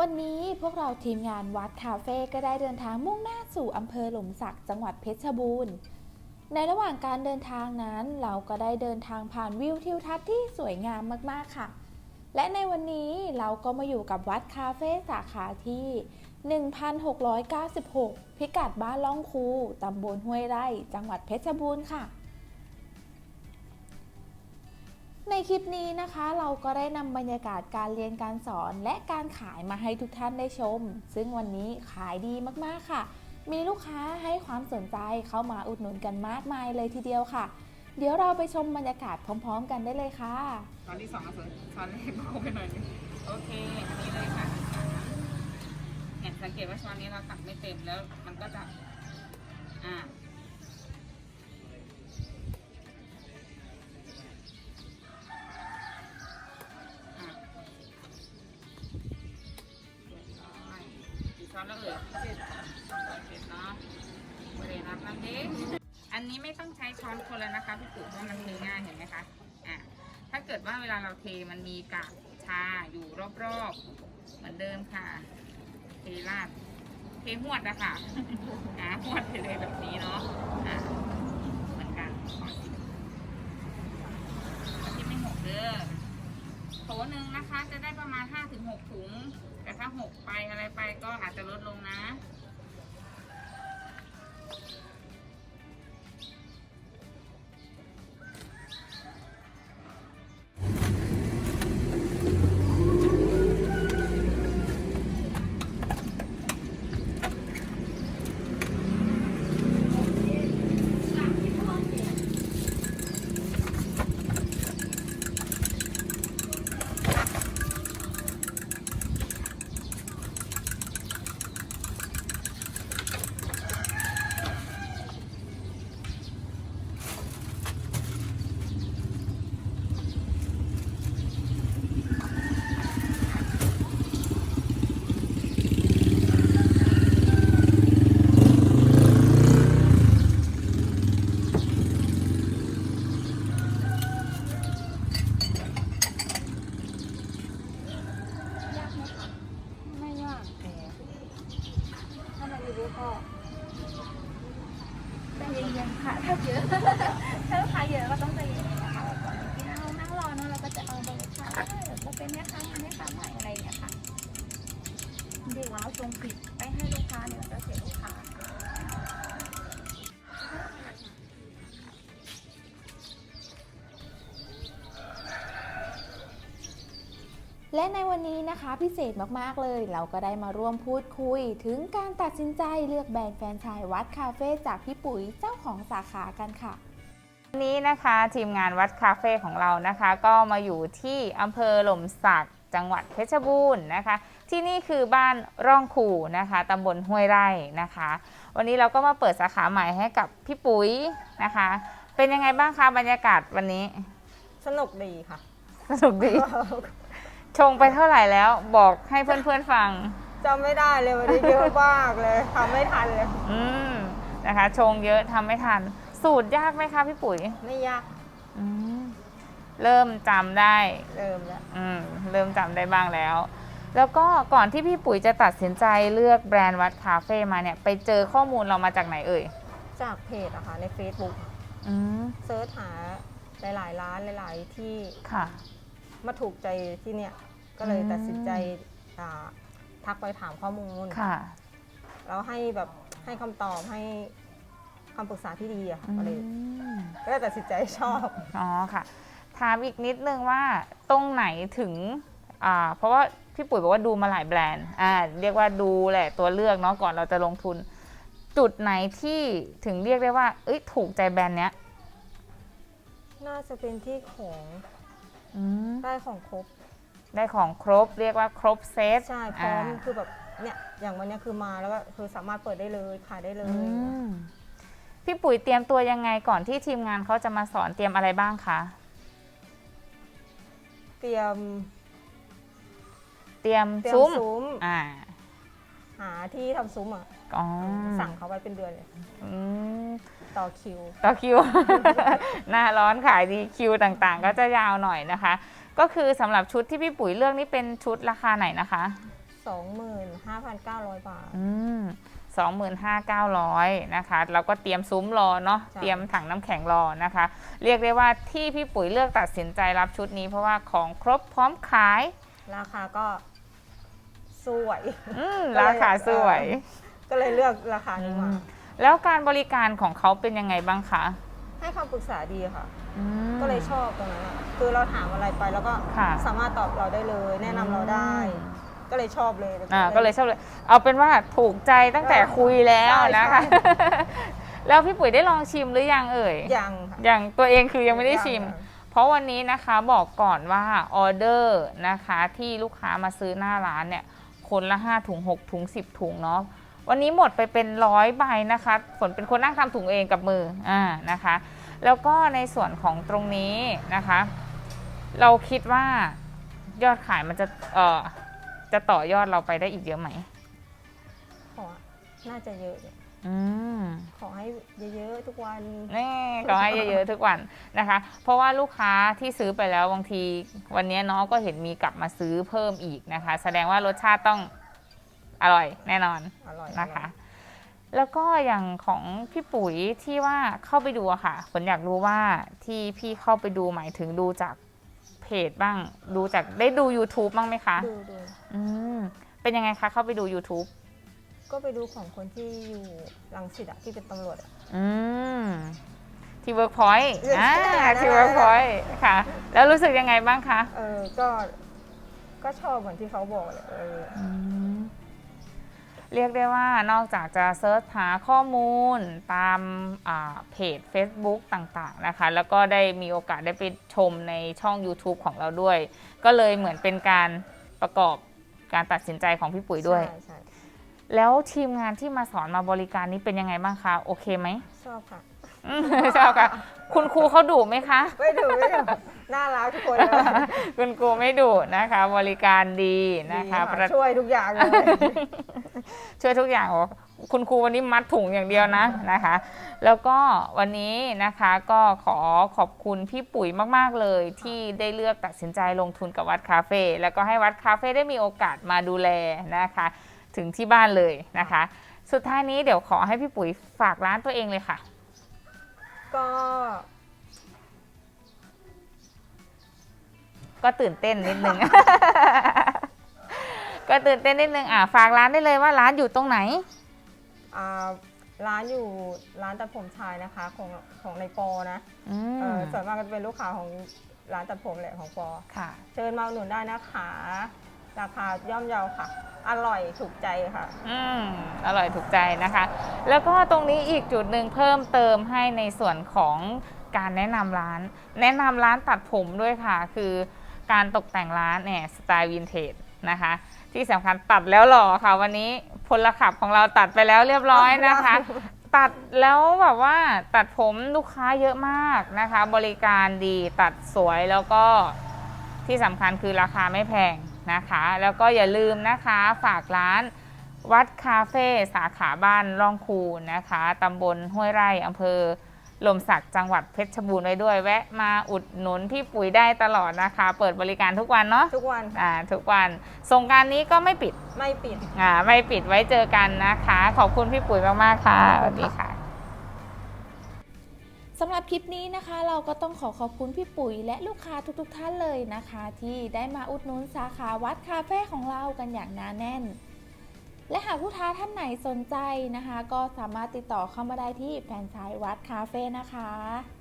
วันนี้พวกเราทีมงานวัดคาเฟ่ก็ได้เดินทางมุ่งหน้าสู่อำเภอหลมสักจังหวัดเพชรบูรณ์ ในระหว่างการเดินทางนั้น เราก็ได้เดินทางผ่านวิวทิวทัศน์ที่สวยงามมากๆค่ะ และในวันนี้เราก็มาอยู่กับวัดคาเฟ่สาขาที่ 1696 พิกัดบ้านล่องคูตำบลห้วยไร่ จังหวัดเพชรบูรณ์ค่ะ ในคลิปนี้นะคะเราก็ได้นำบรรยากาศการเรียนการสอนและการขายมาให้ทุกท่านได้ชม ซึ่งวันนี้ขายดีมากๆค่ะ มีลูกค้าให้ความสนใจเข้ามาอุดหนุนกันมากมายเลยทีเดียวค่ะ เดี๋ยวเราไปชมบรรยากาศพร้อม ๆ กันได้เลยค่ะช้อนที่สองเอาช้อนช้อนแรกเบาไปหน่อยนึงโอเคอันนี้เลยค่ะเนี่ยสังเกตว่าช้อนนี้เราตักไม่เต็มแล้วมันก็จะอ่า ช้อนแล้วเอ่ยเจ็ดเจ็ดเนาะบริเวณรับน้ำเด็กอันนี้ไม่ต้องใช้ช้อนคนแล้วนะคะพี่ปุ๋ยเพราะมันคือง่ายเห็นไหมคะอะถ้าเกิดว่าเวลาเราเทมันมีกากชาอยู่รอบๆเหมือนเดิมค่ะเทราดเทหวดอะค่ะอะหวดไปเลยแบบนี้เนาะอะเหมือนกันขอที่ไม่หกเด้อโถหนึ่งนะคะ จะได้ประมาณ5-6ถึง6ถุง แต่ถ้าหกไปอะไรไปก็อาจจะลดลงนะ เดี๋ยวเราส่งผิดไปให้ลูกค้าเนี่ยเราจะเสียลูกค้าและในวันนี้นะคะพิเศษมาก ๆ เลย เราก็ได้มาร่วมพูดคุย ถึงการตัดสินใจเลือกแบรนด์แฟรนไชายวัดคาเฟ่จากพี่ปุ๋ยเจ้าของสาขากันค่ะวันนี้นะคะทีมงานวัดคาเฟ่ของเรานะคะ ก็มาอยู่ที่อำเภอหล่มสักจังหวัดเพชรบูรณ์นะคะ ที่นี่คือบ้านร่องขู่นะคะตำบลห้วยไร่นะคะ วันนี้เราก็มาเปิดสาขาใหม่ให้กับพี่ปุ๋ยนะคะ เป็นยังไงบ้างคะบรรยากาศวันนี้ สนุกดีค่ะ สนุกดี ชงไปเท่าไหร่แล้วบอกให้เพื่อนๆฟัง จำไม่ได้เลยวันนี้เยอะมากเลยทำไม่ทันเลย อืมนะคะ ชงเยอะทำไม่ทัน สูตรยากไหมคะพี่ปุ๋ยไม่ยาก อืมเริ่มจำได้ เริ่มแล้ว อืมเริ่มจำได้บ้างแล้ว แล้วก็ก่อนที่พี่ปุ๋ยจะตัดสินใจเลือกแบรนด์วัดคาเฟ่มาเนี่ย ไปเจอข้อมูลเรามาจากไหนเอ่ย จากเพจอะค่ะใน Facebook อืมเซิร์ชหาหลายๆร้านหลายๆที่ค่ะ มาถูกใจที่เนี่ยก็เลยอืม ตัดสินใจอ่าทักไปถามข้อมูล ค่ะ แล้วให้แบบให้คำตอบให้คำปรึกษาที่ดีอะค่ะอืก็เลยมก็เลยตัดสินใจชอบ อ๋อค่ะ ถามอีกนิดนึงว่าตรงไหนถึงอ่าเพราะว่า พี่ปุ๋ยบอกว่าดูมาหลายแบรนด์อ่าเรียกว่าดูแหละตัวเลือกเนาะก่อนเราจะลงทุน จุดไหนที่ถึงเรียกได้ว่า เอ้ยถูกใจแบรนด์เนี้ยน่าจะเป็นที่ของอืมได้ของครบได้ของครบเรียกว่าครบเซตใช่พร้อมาคือแบบเนี่ยอย่างวันเนี้ยคือมาแล้วก็คือสามารถเปิดได้เลยขายได้เลอืยมพี่ปุ๋ยเตรียมตัวยังไงก่อนที่ทีมงานเขาจะมาสอนเตรียมอะไรบ้างคะ เตรียมเตรียมเตรียมซุ้มซุ้มอ่าหาที่ทำซุ้มอะอ๋อสั่งเขาไว้เป็นเดือนเลยอืมต่อคิว ต่อคิว หน้าร้อนขายดีคิวต่างๆ ก็จะยาวหน่อยนะคะ ก็คือสำหรับชุดที่พี่ปุ๋ยเลือกนี่เป็นชุดราคาไหนนะคะ 25,900 บาท อืมสองหมื่นห้าเก้าร้อยนะคะแล้วก็เตรียมซุ้มรอเนาะ ใช่ เตรียมถังน้ำแข็งรอนะคะ เรียกได้ว่าที่พี่ปุ๋ยเลือกตัดสินใจรับชุดนี้เพราะว่าของครบพร้อมขาย ราคาก็ สวย อืมก็เลย ราคาสวย ก็เลยเลือกราคานี้มาอืมแล้วการบริการของเขาเป็นยังไงบ้างคะให้คำปรึกษาดีค่ะ อืม ก็เลยชอบตรงนั้นอะคือเราถามอะไรไปแล้วก็ค่ะสามารถตอบเราได้เลย แนะนำเราได้ก็เลยชอบเลย อ่าก็เลยชอบเลย เอาเป็นว่าถูกใจตั้งแต่คุยแล้วใช่นะคะ ใช่ แล้วพี่ปุ๋ยได้ลองชิมหรือยังเอ่ย ยังค่ะ อย่างตัวเองคือยังไม่ได้ชิม ยังเพราะวันนี้นะคะบอกก่อนว่าออเดอร์นะคะที่ลูกค้ามาซื้อหน้าร้านเนี่ย คนละ 5 ถุง 6 ถุง 10 ถุงเนาะวันนี้หมดไปเป็นร้อยใบนะคะ ฝนเป็นคนนั่งทำถุงเองกับมืออ่านะคะ แล้วก็ในส่วนของตรงนี้นะคะ เราคิดว่ายอดขายมันจะเอ่อจะต่อยอดเราไปได้อีกเยอะไหม ขอน่าจะเยอะอยู่ อืม ขอให้เยอะๆทุกวัน นี่ก็ให้เยอะๆทุกวันนะคะ เพราะว่าลูกค้าที่ซื้อไปแล้วบางทีวันนี้น้องก็เห็นมีกลับมาซื้อเพิ่มอีกนะคะ แสดงว่ารสชาติต้องอร่อยแน่นอนอร่อยนะคะ แล้วก็อย่างของพี่ปุ๋ยที่ว่าเข้าไปดูอะค่ะฝนอยากรู้ว่าที่พี่เข้าไปดูหมายถึงดูจากเพจบ้าง ดูจากได้ดู YouTube บ้างไหมคะ ดูดูอืมเป็นยังไงคะเข้าไปดู YouTube ก็ไปดูของคนที่อยู่รังสิตอะที่เป็นตำรวจอะ อืมที่ Workpoint อ่าใช่ที่ใช่ Workpoint ค่ะ แล้วรู้สึกยังไงบ้างคะเออก็ก็ชอบเหมือนที่เขาบอกเลยเออเรียกได้ว่านอกจากจะเซิร์ชหาข้อมูลตามอ่าเพจ Facebook ต่างๆนะคะ แล้วก็ได้มีโอกาสได้ไปชมในช่อง YouTube ของเราด้วย ก็เลยเหมือนเป็นการประกอบการตัดสินใจของพี่ปุ๋ยด้วย ใช่ใช่ แล้วทีมงานที่มาสอนมาบริการนี้เป็นยังไงบ้างคะโอเคไหมชอบค่ะ อืมชอบค่ะคุณครูเขาดุไหมคะ ไม่ดูไม่ดูน่ารักทุกคนเลยคุณครูไม่ดุนะคะ บริการดีนะคะดีประ ช่วยทุกอย่างเลย ช่วยทุกอย่างบอกคุณครูวันนี้มัดถุงอย่างเดียวนะนะคะ แล้วก็วันนี้นะคะก็ขอขอบคุณพี่ปุ๋ยมาก ๆ เลย ที่ได้เลือกตัดสินใจลงทุนกับวัดคาเฟ่แล้วก็ให้วัดคาเฟ่ได้มีโอกาสมาดูแลนะคะ ถึงที่บ้านเลยนะคะ สุดท้ายนี้เดี๋ยวขอให้พี่ปุ๋ยฝากร้านตัวเองเลยค่ะ ก็ ก็ตื่นเต้นนิดนึง ก็ตื่นเต้นนิดนึงอะฝากร้านได้เลยว่าร้านอยู่ตรงไหน อ่าร้านอยู่ร้านตัดผมชายนะคะของของในปอนะอืเอมอส่วนมากก็จะเป็นลูกค้าของร้านตัดผมแหละของปอ ค่ะ เชิญมาอุดหนุนได้นะคะ ราคาย่อมเยาค่ะ อร่อยถูกใจค่ะ อืมอร่อยถูกใจนะคะ แล้วก็ตรงนี้อีกจุดหนึ่งเพิ่มเติมให้ในส่วนของการแนะนำร้าน แนะนำร้านตัดผมด้วยค่ะ คือการตกแต่งร้านเนี่ยสไตล์วินเทจนะคะ ที่สำคัญตัดแล้วหล่อค่ะ วันนี้พลขับของเราตัดไปแล้วเรียบร้อยนะคะ ตัดแล้วแบบว่าตัดผมลูกค้าเยอะมากนะคะ บริการดีตัดสวยแล้วก็ที่สำคัญคือราคาไม่แพง นะคะ แล้วก็อย่าลืมนะคะฝากร้านวัดคาเฟ่สาขาบ้านร่องคูนะคะตำบลห้วยไร่อำเภอลมศักดิ์จังหวัดเพชรบูรณ์ไว้ด้วย แวะมาอุดหนุนพี่ปุ๋ยได้ตลอดนะคะ เปิดบริการทุกวันเนาะทุกวันค่ะอ่าทุกวันสงกรารนี้ก็ไม่ปิดไม่ปิด อ่าไม่ปิดไว้เจอกันนะคะ ขอบคุณพี่ปุ๋ยมากๆค่ะสวัสดีค่ะ สำหรับคลิปนี้นะคะเราก็ต้องขอขอบคุณพี่ปุ๋ยและลูกค้าทุกๆ ท่านเลยนะคะ ที่ได้มาอุดหนุนสาขาวัดคาเฟ่ของเรากันอย่างหนาแน่น และหากผู้ท้าท่านไหนสนใจนะคะ ก็สามารถติดต่อเข้ามาได้ที่แฟนไชส์วัดคาเฟ่นะคะ